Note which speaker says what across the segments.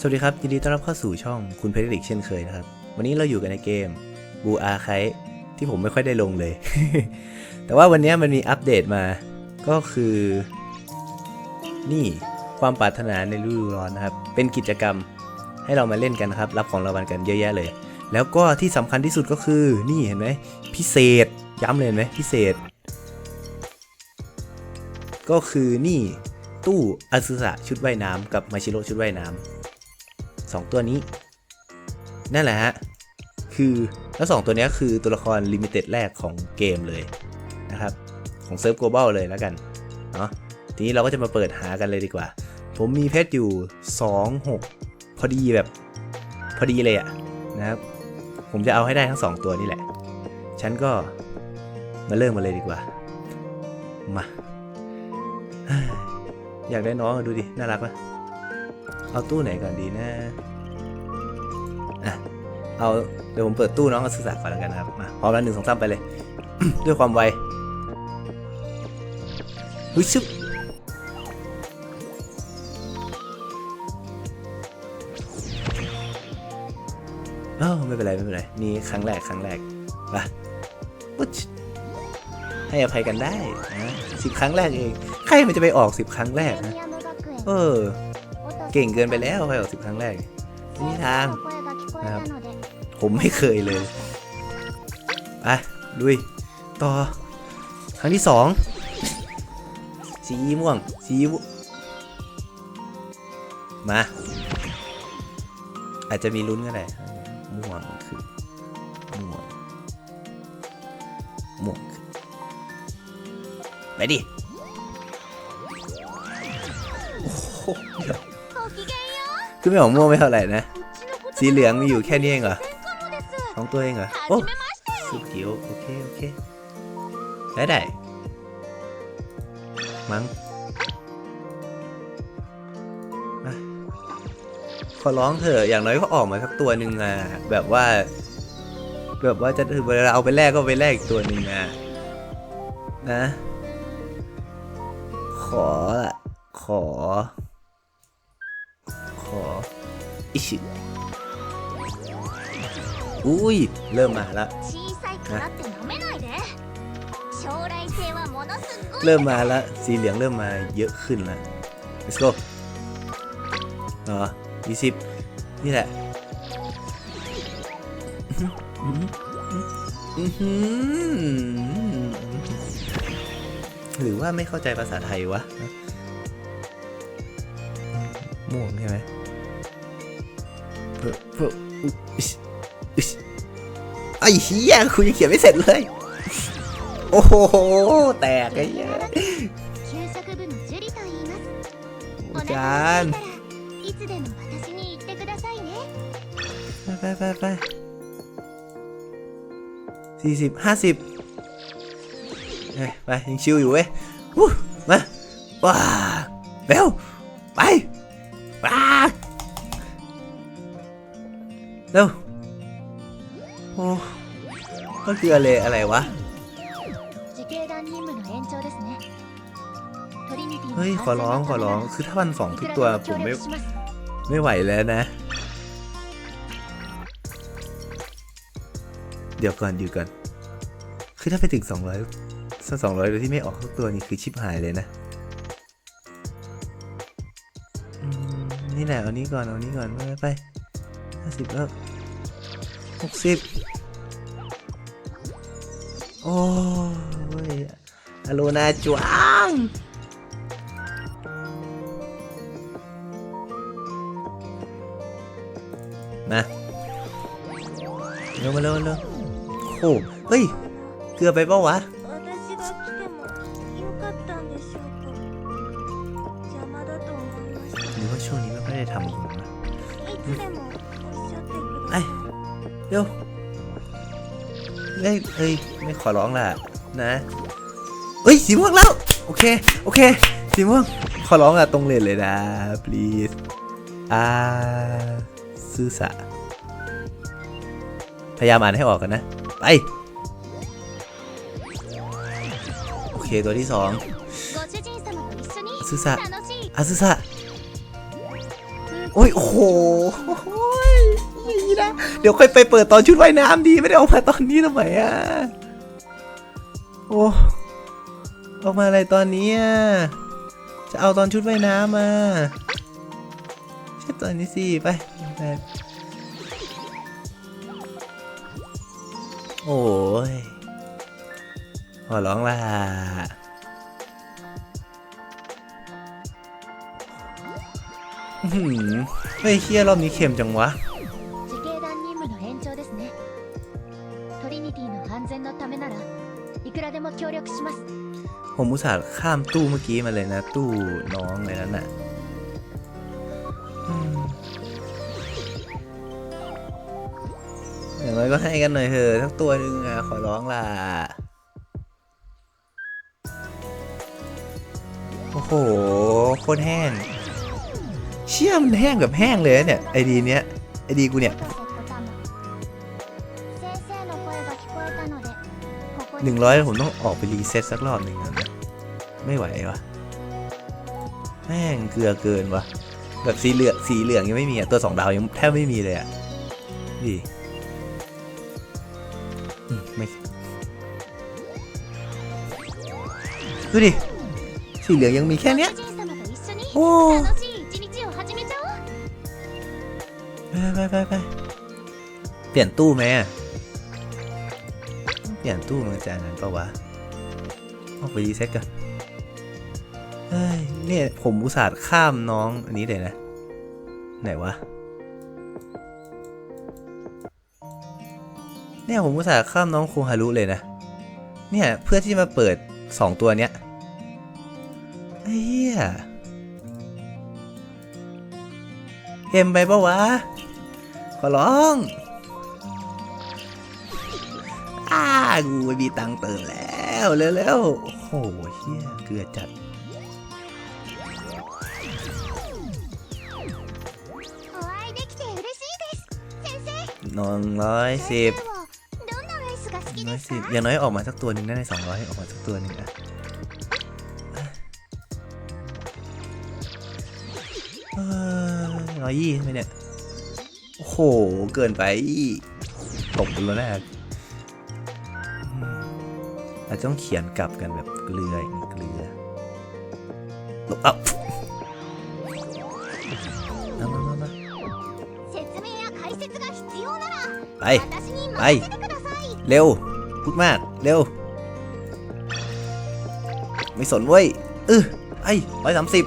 Speaker 1: สวัสดีครับ ยินดีต้อนรับเข้าสู่ช่องคุณเพชรอีกเช่นเคยนะครับ วันนี้เราอยู่กันในเกมบูอาไคที่ผมไม่ค่อยได้ลงเลย แต่ว่าวันนี้มันมีอัปเดตมา ก็คือ นี่ความปรารถนาในฤดูร้อนนะครับ เป็นกิจกรรมให้เรามาเล่นกันนะครับ รับของรางวัลกันเยอะแยะเลย แล้วก็ที่สำคัญที่สุดก็คือ นี่เห็นไหมพิเศษ ย้ำเลยเห็นไหมพิเศษ ก็คือนี่ตู้อสุสะชุดว่ายน้ำกับมาชิโรชุดว่ายน้ำ 2 ตัวนี้ นั่นแหละฮะ คือแล้ว 2 ตัวนี้คือตัวละครลิมิเต็ดแรกของเกมเลยนะครับ ของเซิร์ฟโกลบอลเลยแล้วกัน เนาะทีนี้เราก็จะมาเปิดหากันเลยดีกว่า ผมมีเพชรอยู่ 26 พอดีแบบ พอดีเลยอะนะครับ ผมจะเอาให้ได้ทั้ง 2 ตัวนี่แหละ ฉันก็มาเริ่มมาเลยดีกว่า มา อยากได้น้องดูดิ น่ารักปะ เอาตู้ไหนก่อนดีนะอะเอาเดี๋ยวผมเปิดตู้น้องศึกษาก่อนแล้วกันนะครับมาพร้อมแล้วหนึ่งสองสามไปเลย ด้วยความไวเฮ้ยชึบเอ้าไม่เป็นไร ไม่เป็นไร นี่ครั้งแรก ครั้งแรกไปปุ๊ชให้อภัยกันได้นะสิบครั้งแรกเอง ใครมันจะไปออกสิบครั้งแรกนะ เออ เก่งเกินไปแล้วไปออกสิบครั้งแรกไม่มีทางนะครับผมไม่เคยเลยไปลุยต่อ ครั้งที่สองสีม่วง สีมา อาจจะมีลุ้นก็ได้ม่วงคือม่วงม่วงคือไปดิโอ้โหเดี๋ยว คือไม่ออกม่วงไม่เท่าไหร่นะ สีเหลืองมีอยู่แค่นี้เองเหรอสองตัวเองเหรอ โอ้สุดเขียวโอเค โอเค ได้ได้ มั้งขอร้องเถอะอย่างน้อยก็ออกมาสักตัวหนึ่งอะ แบบว่า แบบว่าจะเวลาเอาไปแลกก็ไปแลกอีกตัวหนึ่งอะ นะ ขอละขอขอ อิชิอุ้ย เริ่มมาแล้วะเริ่มมาแล้วสีเหลืองเริ่มมาเยอะขึ้นแล้ว let's go อ๋อยี่สิบนี่แหละหรือว่าไม่เข้าใจภาษาไทยวะม่วงใช่ไหม ไอ้เฮียคุณยังเขียนไม่เสร็จเลย โอ้โห แตกไอ้เหี้ยจานไปไปไปสี่สิบห้าสิบไปยังชิวอยู่เว้ยมาว้าเบลไปไป เร็วโอ้ก็คืออะไรอะไรวะ เฮ้ย ขอร้อง ขอร้อง คือถ้าวันสองทุกตัวผมไม่ ไม่ไหวแล้วนะ เดี๋ยวก่อนอยู่ก่อน คือถ้าไปถึง 200สักสองร้อยโดยที่ไม่ออกทุกตัวนี่คือชิปหายเลยนะ นี่แหละ เอานี้ก่อน เอานี้ก่อน ไปไป ห้าสิบแล้วหกสิบโอ้ยอโลนาจวงมาเร็วมาเร็วโอ้เฮ้ย เกือบไปเปล่าวะหรือว่าช่วงนี้ไม่ค่อยได้ทำอริงนะ ไอ้เดี๋ยวไม่เอ้ยไม่ขอร้องละนะเอ้ยสีม่วงแล้ว โอเค โอเค สีม่วง ขอร้องอะตรงเลนเลยนะ please อ่าซื่อสะพยายามอ่านให้ออกกันนะ ไป โอเคตัวที่สอง
Speaker 2: อา
Speaker 1: ซึ
Speaker 2: สะอา
Speaker 1: ซึสะโอ้ย โอ้โห อ้ยนี่นะ เดี๋ยวค่อยไปเปิดตอนชุดว่ายน้ำดีไม่ได้ออกมาตอนนี้ทำไมอะ โอ้ออกมาอะไรตอนนี้อะ จะเอาตอนชุดว่ายน้ำมาใช่ตอนนี้สิ ไปไปโอ้ยขอร้องล่ะอื้อหือเฮ้ยเคียรอบนี้เค็มจังวะ ผมอุตส่าห์ข้ามตู้เมื่อกี้มาเลยนะ ตู้น้องอะไรนั่นน่ะอย่างไรก็ให้กันหน่อยเถอะทั้งตัวนึงอะขอร้องล่ะ โอ้โหโคตรแห้ง เชี่ยมันแห้งแบบแห้งเลยเนี่ย ไอดีเนี้ย ไอดีกูเนี่ยหนึ่งร้อยผมต้องออกไปรีเซ็ตสักรอบหนึ่งนะ ไม่ไหววะแม่งเกลือเกินวะแบบสีเหลืองสีเหลืองยังไม่มีอะตัวสองดาวยังแทบไม่มีเลยอะดีไม่ดูดิสีเหลืองยังมีแค่เนี้ย
Speaker 3: โอ้
Speaker 1: ไปไปไปเปลี่ยนตู้ไหมเปลี่ยนตู้มันจะนั้นปะวะออกไปดีเซ็ตกัน ฮ้ยเนี่ยผมอุตส่าห์ข้ามน้องอันนี้เลยนะ ไหนวะเนี่ยผมอุตส่าห์ข้ามน้องคูฮารุเลยนะ เนี่ยเพื่อที่มาเปิดสองตัวเนี้ยไอ้เหี้ยเกมไปปะวะ ขอร้องอ้ากูไม่มีตังค์เติมแล้วเร็วๆโอ้โหเฮียเกลือจัด หนึ่งร้อยสิบร้อยสิบอย่างน้อยออกมาสักตัวหนึ่งได้ในสองร้อยออกมาสักตัวหนึ่งอะร้อยยี่ใช่ไหมเนี่ย โอ้โห เกินไป ตกแล้วแรกอาจต้องเขียนกลับกันแบบเกลือเกลือลบอะ ไปไป เร็ว พูดมาก เร็ว ไม่สนเว้ยเออไอ้ร้อยสามสิบ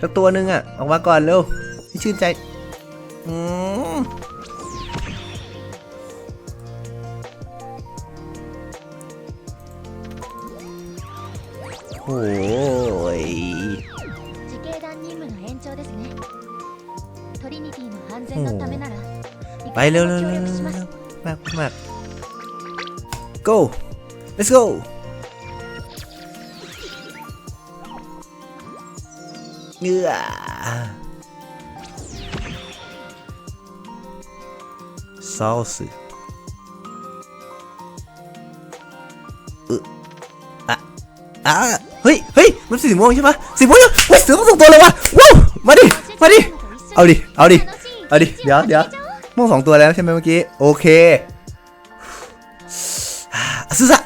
Speaker 1: สักตัวหนึ่งอะออกมาก่อนเร็วให้ชื่นใจอืมโอ้ ไปเร็วเร็วเร็วมากมาก go let's go เงือซอสอะอะเฮ้ยเฮ้ยมันสีม่วงใช่ไหมสีม่วงเฮ้ยเสือมันส่งตัวเลยวะว้าวมาดิมาดิเอาดิเอาดิเอาดิเดี๋ยวเดี๋ยว วกสองตัวแล้วใช่ไหมเมื่อกี้ โอเคสุสะ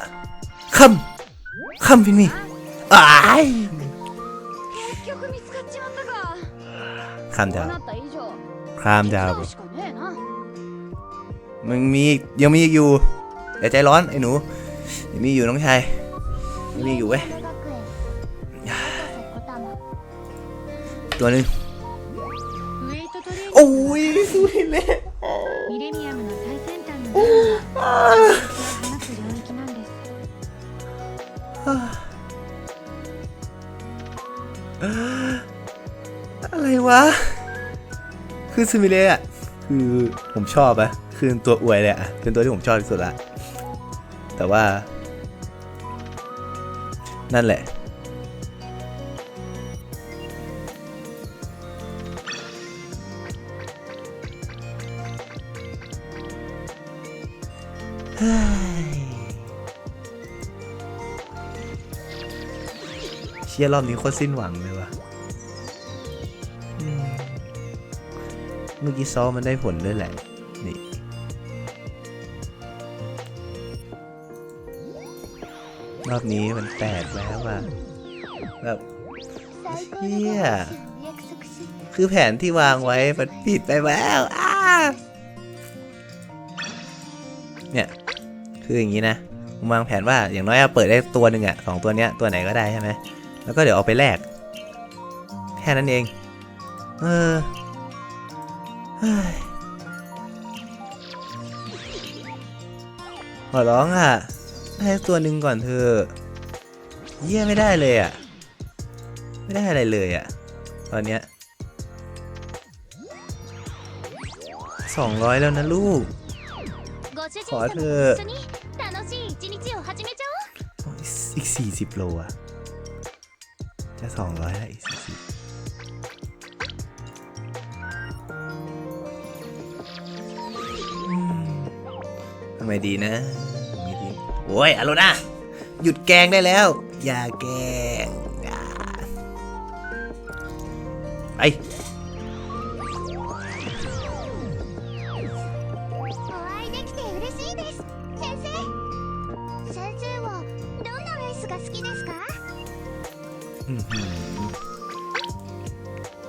Speaker 1: คัมคัมพินมีอ้าย
Speaker 3: ข้า
Speaker 1: มดาวข้ามดาวมึงมียังมีอยู่อย่าใจร้อนไอ้หนูยังมีอยู่น้องชายยังมีอยู่เว้ยตัวนึง อะไรวะ คือซูมิเละอะคือผมชอบอะคือตัวอวยเลยอะเป็นตัวที่ผมชอบที่สุดละ แต่ว่า นั่นแหละ ชี่ยรอบนี้โคตรสิ้นหวังเลยวะเมื่อกี้ซ้อมมันได้ผลด้วยแหละ นี่ รอบนี้มันแตกแล้วว่ะ แบบ
Speaker 3: เฮีย
Speaker 1: คือแผนที่วางไว้ มันผิดไปแล้วอ้าเนี่ย คืออย่างนี้นะ วางแผนว่าอย่างน้อยเปิดได้ตัวหนึ่งอะสองตัวเนี้ย ตัวไหนก็ได้ใช่ไหม แล้วก็เดี๋ยวเอาไปแลกแค่นั้นเอง เออขอร้องอะ ให้ตัวหนึ่งก่อนเธอเยี่ยไม่ได้เลยอะ ไม่ได้อะไรเลยอะ ตอนเนี้ยสองร้อยแล้วนะลูก ขอเธออีกสี่สิบโลอะ จะสองร้อยแล้วอีกสี่สิบทำไมดีนะทำไมดี โอ้ยอโลนาหยุดแกล้งได้แล้ว อย่าแกล้งอย่าไป
Speaker 3: お会いできて嬉しいです先生先生はどんなレースが好きですか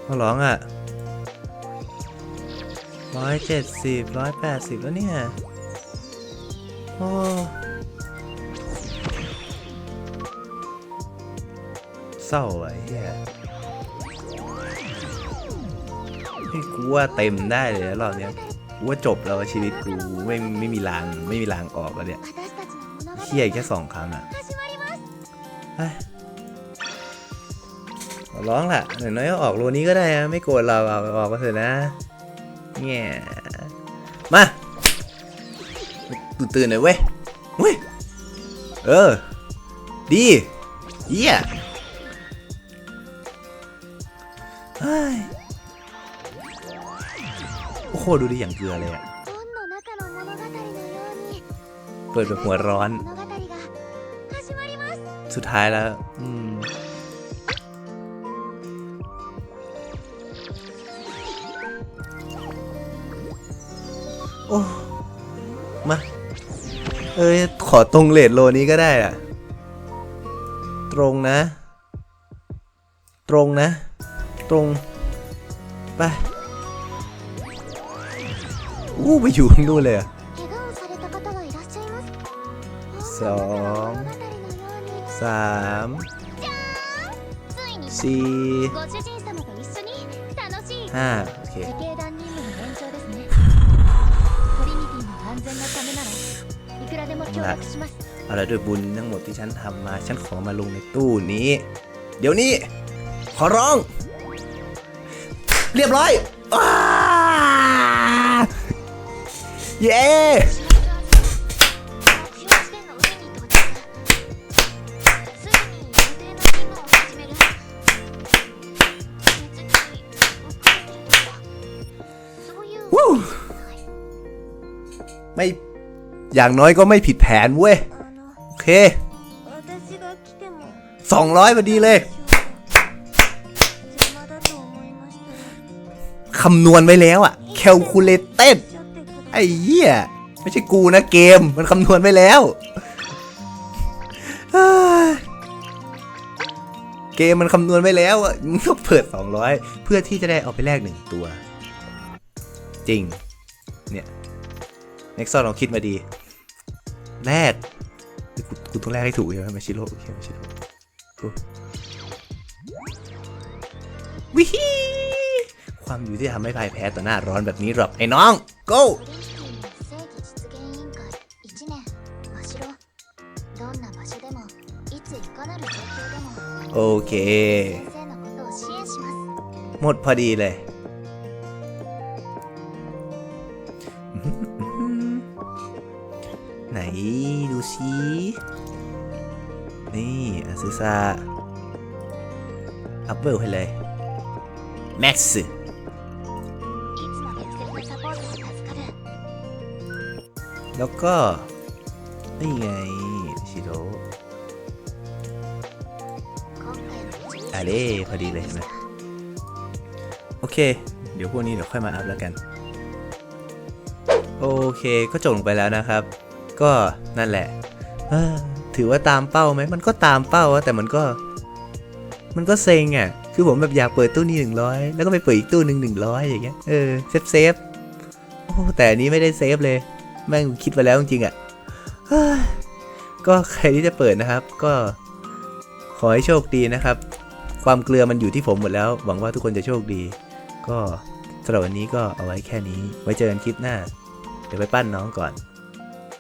Speaker 1: มาร้องอะร้อยเจ็ดสิบร้อยแปดสิบแล้วเนี่ย โอ้เศร้าไอ้เหี้ยนี่กูว่าเต็มได้เลยแล้วรอบเนี้ยกูว่าจบแล้วชีวิตกูไม่ไม่มีรางไม่มีรางออกแล้วเนี่ยเฮี้ยแค่สองครั้งอะ ร้องล่ะหน่อยน้อยออกรูนี้ก็ได้นะไม่โกรธเราเอาออกมาเถอะนะเนี่ยมาตื่นตื่นเลยเว้ยเว้ยเออ ดีเยี่ยโอ้โหดูดิอย่างเกลือเลยอะเปิดแบบหัวร้อน สุดท้ายแล้ว อืม โอ้มาเอ้ยขอตรงเลทโลนี้ก็ได้อะตรงนะ ตรงนะ ตรงไปอู้ไปอยู่นู่นเลยอะสองสามสี่ห้าโอเค
Speaker 3: ละ
Speaker 1: เอาละด้วยบุญทั้งหมดที่ฉันทำมา ฉันขอมาลงในตู้นี้ เดี๋ยวนี้ ขอร้อง เรียบร้อยเย้ไม่ อย่างน้อยก็ไม่ผิดแผนเว้ย โอเค
Speaker 2: สองร้อ
Speaker 1: ยพอดีเลยคำนวณไว้แล้วอะ
Speaker 2: แคลคูลเลเตต
Speaker 1: ไอ้เหี้ย ไม่ใช่กูนะเกม มันคำนวณไว้แล้ว เกมมันคำนวณไว้แล้วมึงต้องเปิด 200 เพื่อที่จะได้เอาไปแลกหนึ่งตัว จริง เนี่ย Nexon เราคิดมาดี แรกกูกูต้องแรกให้ถูกใช่ไหมมาชิโร่ใช่ไหมชิโร่วิฮีความอยู่ที่ทำให้พายแพ้ต่อหน้าร้อนแบบนี้หรอกไอ้น้อง go โอเค หมดพอดีเลย ดูสินี่อาซึซาอัพเวลให้เลย แม็กซ์แล้วก็ นี่ไง ชิโร่
Speaker 3: อะ
Speaker 1: ไรพอดีเลยนมโอเค เดี๋ยวพวกนี้เดี๋ยวค่อยมาอัพแล้วกัน โอเคก็จบลงไปแล้วนะครับ ก็นั่นแหละอถือว่าตามเป้าไหมมันก็ตามเป้าแต่มันก็ มันก็เซ็งอะ คือผมแบบอยากเปิดตู้นี้หนึ่งร้อยแล้วก็ไปเปิดอีกตู้หนึ่งหนึ่งร้อยอย่างเงี้ยเออเซฟเซฟโอ้แต่อันนี้ไม่ได้เซฟเลย แม่งคิดไปแล้วจริงอะก็ใครที่จะเปิดนะครับ ก็ขอให้โชคดีนะครับ ความเกลือมันอยู่ที่ผมหมดแล้ว หวังว่าทุกคนจะโชคดี ก็สำหรับวันนี้ก็เอาไว้แค่นี้ ไว้เจอกันคลิปหน้า เดี๋ยวไปปั้นน้องก่อน